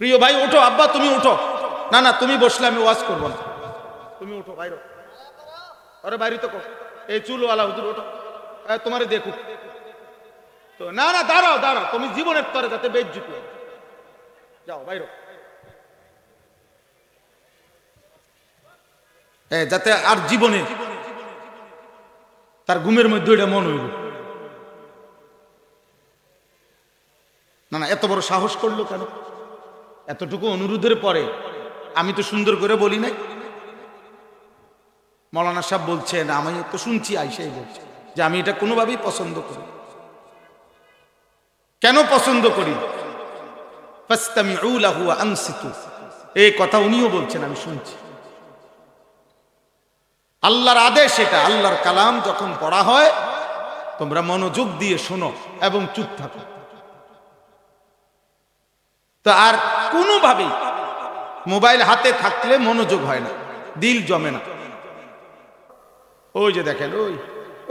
প্রিয় ভাই ওঠো আব্বা, তুমি উঠো। না না, তুমি বসলে আমি ওয়াজ করব না। তুমি উঠো, বাইরে আরে, বাইরে তো। এই চুলওয়ালা হুজুর ওঠো তোমারে দেখুক। তো, না না, দাঁড়াও দাঁড়াও। তুমি জীবনের তরে যাতে বেজ্জুতি। যাও, বাইরে যাতে আর জীবনে তার ঘুমের মধ্যে এটা মন হইল। না না, এত বড় সাহস করল কেন? এতটুকু অনুরোধের পরে আমি তো সুন্দর করে বলি নাই। মৌলানা সাহেব বলছেন, আমি তো শুনছি আইসাই বলছে যে আমি এটা কোনোভাবেই পছন্দ করি কেন পছন্দ করি। এই কথা উনিও বলছেন, আমি শুনছি। আল্লাহর আদেশ এটা, আল্লাহর কালাম যখন পড়া হয়, তোমরা মনোযোগ দিয়ে শোনো এবং চুপ থাকো। তো আর কোনোভাবেই মোবাইল হাতে থাকলে মনোযোগ হয় না, দিল জমে না। ওই যে দেখেন, ওই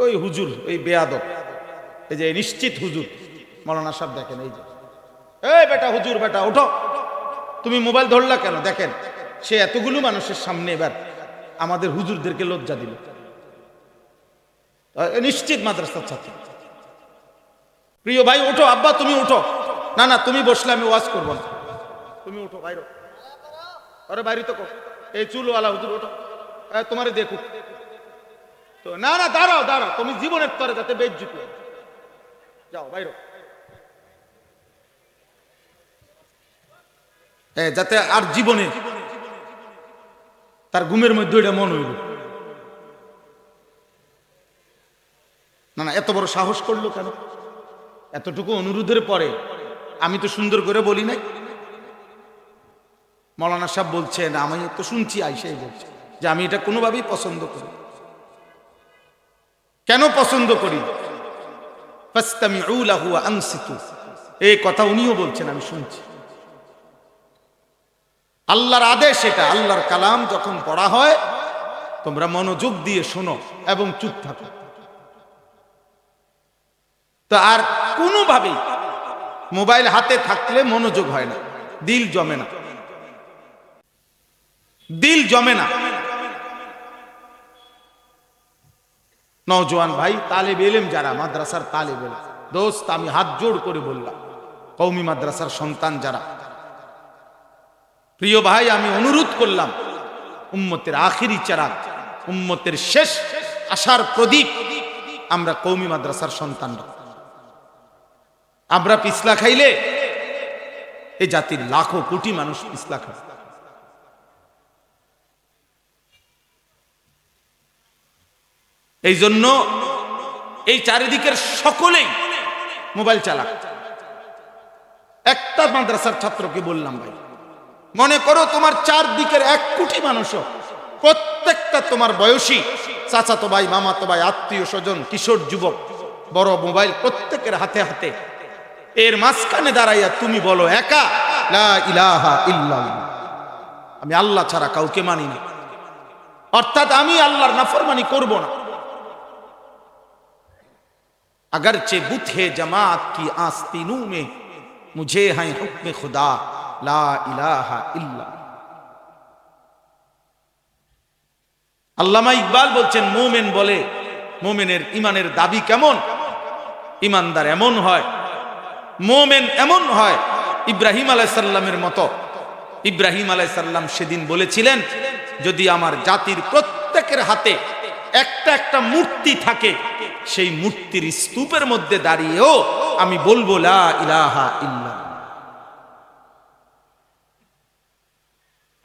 ওই হুজুর ওই বেয়াদব, এই যে নিশ্চিত হুজুর, মৌলানা সাহেব দেখেন, এই যে। এই বেটা হুজুর, বেটা, ওঠো। তুমি মোবাইল ধরলা কেন? দেখেন, সে এতগুলো মানুষের সামনে এবার আমাদের হুজুরদেরকে লজ্জা দিল। নিশ্চিত মাদ্রাসার ছাত্র। প্রিয় ভাই, ওঠো, আব্বা, তুমি ওঠো। না না, তুমি বসলে আমি ওয়াজ করব না। তুমি উঠো, বাইরে আরে বাইরে তো। এই চুলওয়ালা হুজুর ওঠো তোমারে দেখুক তো না না, দাঁড়াও দাঁড়াও। তুমি জীবনের তরে যাতে বেজ্জুতি। যাও, বাইরে যাতে আর জীবনে তার ঘুমের মধ্যে এটা মন হইল। না না, এত বড় সাহস করল কেন? এতটুকু অনুরোধের পরে আমি তো সুন্দর করে বলি নাই। মৌলানা সাহেব বলছেন, আমি তো শুনছি আইসাই বলছে যে আমি এটা কোনোভাবেই পছন্দ করি কেন পছন্দ করি। এই কথা উনিও বলছেন, আমি শুনছি। আল্লাহর আদেশ এটা, আল্লাহর কালাম যখন পড়া হয়, তোমরা মনোযোগ দিয়ে শোনো এবং চুপ থাকো। তো আর কোনোভাবেই মোবাইল হাতে থাকলে মনোযোগ হয় না, দিল জমে না। দিল জমে না। নওজোয়ান ভাই, তালেব এলেম যারা, মাদ্রাসার তালেব এলেম। দোস্ত, আমি হাত জোড় করে বললাম কৌমি মাদ্রাসার সন্তান যারা। প্রিয় ভাই, আমি অনুরোধ করলাম, উম্মতের আখিরি চারাক উম্মতের শেষ আশার প্রদীপ আমরা কৌমি মাদ্রাসার সন্তানরা আমরা পিছলা খাইলে এই জাতির লাখো কোটি মানুষ পিছলা খায় এই জন্য এই চারিদিকের সকলেই মোবাইল চালাক। একটা মাদ্রাসার ছাত্রকে বললাম, ভাই, মনে করো তোমার চারদিকের এক কোটি মানুষও, প্রত্যেকটা তোমার বয়সী চাচাতো ভাই, মামাতো ভাই, আত্মীয় স্বজন, কিশোর যুবক, বড় মোবাইল প্রত্যেকের হাতে হাতে। এর মাঝখানে দাঁড়াইয়া তুমি বলো, একা? ইলাহা আমি আল্লাহ ছাড়া কাউকে মানি না। অর্থাৎ আমি আল্লাহর নাফরমানি করব না। अगरचे बुत है जमात की आस्तीनों में मुझे है हुक्म खुदा ला इलाहा इल्ला আল্লামা ইকবাল বলছেন মোমেন বলে মোমেনের ইমানের দাবি কেমন ইমানদার এমন হয় মোমেন এমন হয় ইব্রাহিম আলাইসাল্লামের মতো ইব্রাহিম আলাইসাল্লাম সেদিন বলেছিলেন যদি আমার জাতির প্রত্যেকের হাতে একটা একটা মূর্তি থাকে সেই মূর্তির স্তূপের মধ্যে দাঁড়িয়েও আমি বলব, লা ইলাহা ইল্লা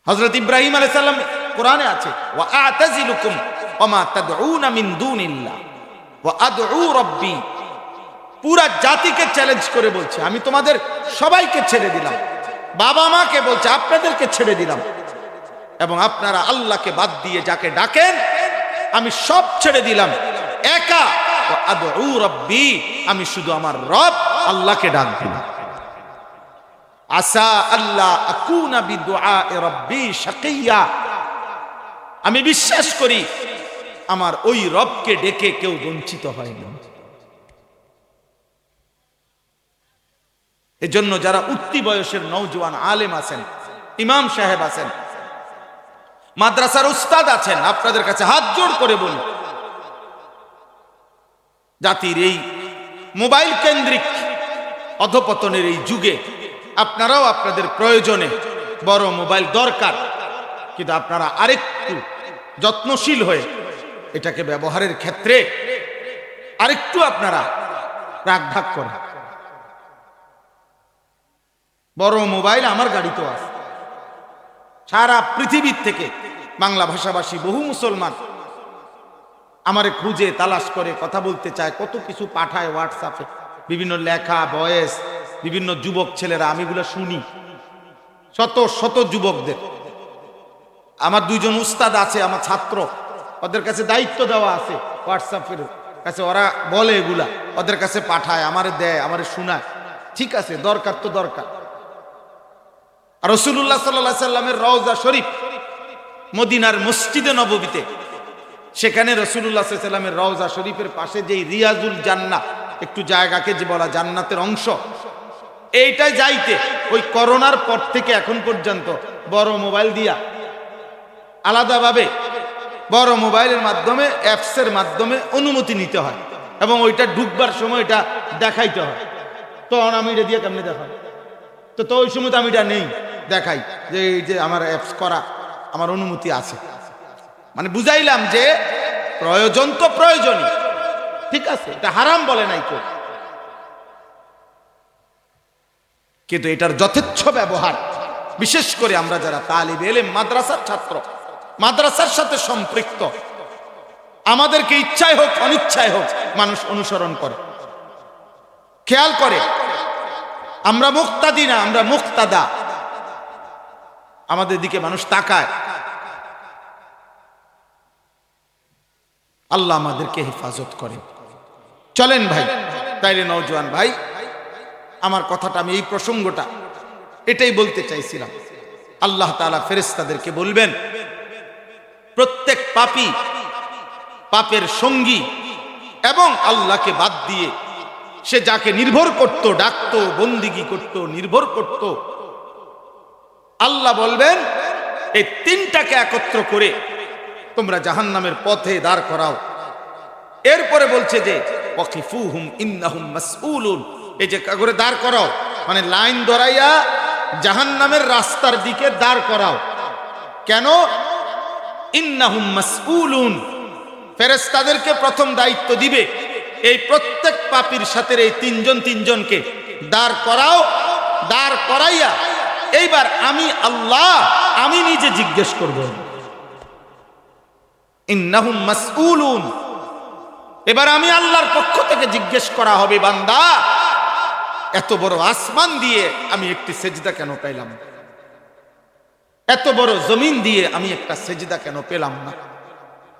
হযরত ইব্রাহিম আলাইহিস সালাম কোরআনে আছে, ওয়া আতাজিলুকুম ওমা তাদউনা মিন দুনিল্লাহ। ওয়া আদউ রাব্বি। পুরা জাতিকে চ্যালেঞ্জ করে বলছে, আমি তোমাদের সবাইকে ছেড়ে দিলাম। বাবা মাকে বলছে, আপনাদেরকে ছেড়ে দিলাম। এবং আপনারা আল্লাহকে বাদ দিয়ে যাকে ডাকেন, আমি সব ছেড়ে দিলাম। একা রাব্বি, আমি শুধু আমার রব আল্লাহকে ডাক দিলাম। আসা আল্লাহ রাব্বি শাকিয়া। আমি বিশ্বাস করি, আমার ওই রবকে ডেকে কেউ বঞ্চিত হয় না। এজন্য যারা উত্তি বয়সের নৌজওয়ান আলেম আছেন, ইমাম সাহেব আছেন, মাদ্রাসার উস্তাদ আছেন, আপনাদের কাছে হাত জোড় করে বলি জাতির এই মোবাইল কেন্দ্রিক অধপতনের এই যুগে আপনারাও আপনাদের প্রয়োজনে বড় মোবাইল দরকার। কিন্তু আপনারা আরেকটু যত্নশীল হয়ে এটাকে ব্যবহারের ক্ষেত্রে আরেকটু আপনারা রাগঢাক করেন। বড় মোবাইল আমার গাড়িতেও আছে। সারা পৃথিবীর থেকে বাংলা ভাষাভাষী বহু মুসলমান আমারে খুঁজে তালাশ করে, কথা বলতে চায়, কত কিছু পাঠায় হোয়াটসঅ্যাপে বিভিন্ন লেখা, বয়েস, বিভিন্ন যুবক ছেলেরা, আমি এগুলো শুনি। শত শত যুবকদের। আমার দুইজন উস্তাদ আছে, আমার ছাত্র। ওদের কাছে দায়িত্ব দেওয়া আছে হোয়াটসঅ্যাপের কাছে। ওরা বলে এগুলা, ওদের কাছে পাঠায়, আমারে দেয়, আমারে শোনায়। ঠিক আছে, দরকার তো দরকার। আর রসুল্লাহ সাল্লাহ সাল্লামের রওজা শরীফ মদিনার মসজিদে নববীতে সেখানে রসুল্লাহ সাল্লামের রওজা শরীফের পাশে যেই রিয়াজুল জান্না একটু জায়গাকে যে বলা জান্নাতের অংশ, এইটাই যাইতে, ওই করোনার পর থেকে এখন পর্যন্ত বড় মোবাইল দিয়া, আলাদাভাবে বড় মোবাইলের মাধ্যমে, অ্যাপসের মাধ্যমে অনুমতি নিতে হয় এবং ওইটা ঢুকবার সময় এটা দেখাইতে হয়। তখন আমি এটা দিয়ে কেমনে দেখাই তো তো ওই সময় তো আমি এটা নেই দেখাই যে এই যে আমার অ্যাপস করা, আমার অনুমতি আছে। মানে বুঝাইলাম যে প্রয়োজন তো প্রয়োজনই। ঠিক আছে? এটা হারাম বলে নাই কেউ। কিন্তু এটার যথেচ্ছ ব্যবহার। বিশেষ করে আমরা যারা তালিব এলেম, মাদ্রাসার ছাত্র, মাদ্রাসার সাথে সম্পৃক্ত, আমাদেরকে ইচ্ছায় হোক অনিচ্ছায় হোক, মানুষ অনুসরণ করে। খেয়াল করে, আমরা মুক্তাদি না, আমরা মুক্তাদা। আমাদের দিকে মানুষ তাকায়। আল্লাহ আমাদেরকে হেফাজত করে চলেন ভাই, তাইলে নৌজওয়ান ভাই, আমার কথাটা আমি এই প্রসঙ্গটা এটাই বলতে চাইছিলাম। আল্লাহ তালা ফেরেস্তাদেরকে বলবেন, প্রত্যেক পাপি পাপের সঙ্গী এবং আল্লাহকে বাদ দিয়ে সে যাকে নির্ভর করত, ডাকতো, বন্দিগি করত, নির্ভর করত, আল্লাহ বলবেন, এই তিনটাকে একত্র করে তোমরা জাহান্নামের পথে দাঁড় করাও। এরপরে বলছে যে, ওয়াকিফুহুম ইন্নাহুম মাসউলুন। এই যে করে দাঁড় করাও মানে লাইন ধরাইয়া জাহান্নামের রাস্তার দিকে দাঁড় করাও। কেন? ইন্নাহুম মাসউলুন। ফেরেশতাদেরকে প্রথম দায়িত্ব দিবে এই প্রত্যেক পাপীর সাথে এই তিনজন তিনজনকে। দাঁড় করাও, দাঁড় করাইয়া, এইবার আমি আল্লাহ, আমি নিজে জিজ্ঞেস করব। এবার আমি আল্লাহর পক্ষ থেকে জিজ্ঞেস করা হবে, বান্দা, এত বড় আসমান দিয়ে আমি একটি সেজদা কেন পাইলাম না? এত বড় জমিন দিয়ে আমি একটা সেজদা কেন পেলাম না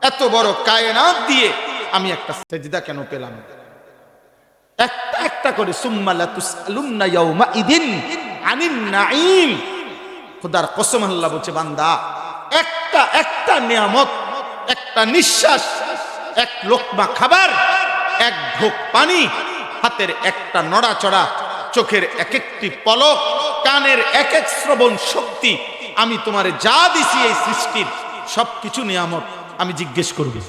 এত বড় কায়নাত দিয়ে আমি একটা সেজদা কেন পেলাম? একটা একটা করে খোদার বলছে, বান্দা, একটা একটা নিয়ামত একটা নিঃশ্বাস, এক লোকমা খাবার, এক ঢোক পানি, হাতের একটা নড়াচড়া, চোখের এক একটি পলক, কানের এক এক শ্রবণ শক্তি। আমি তোমার যা দিছি এই সৃষ্টির, সবকিছু নিয়ামত আমি জিজ্ঞেস করবি।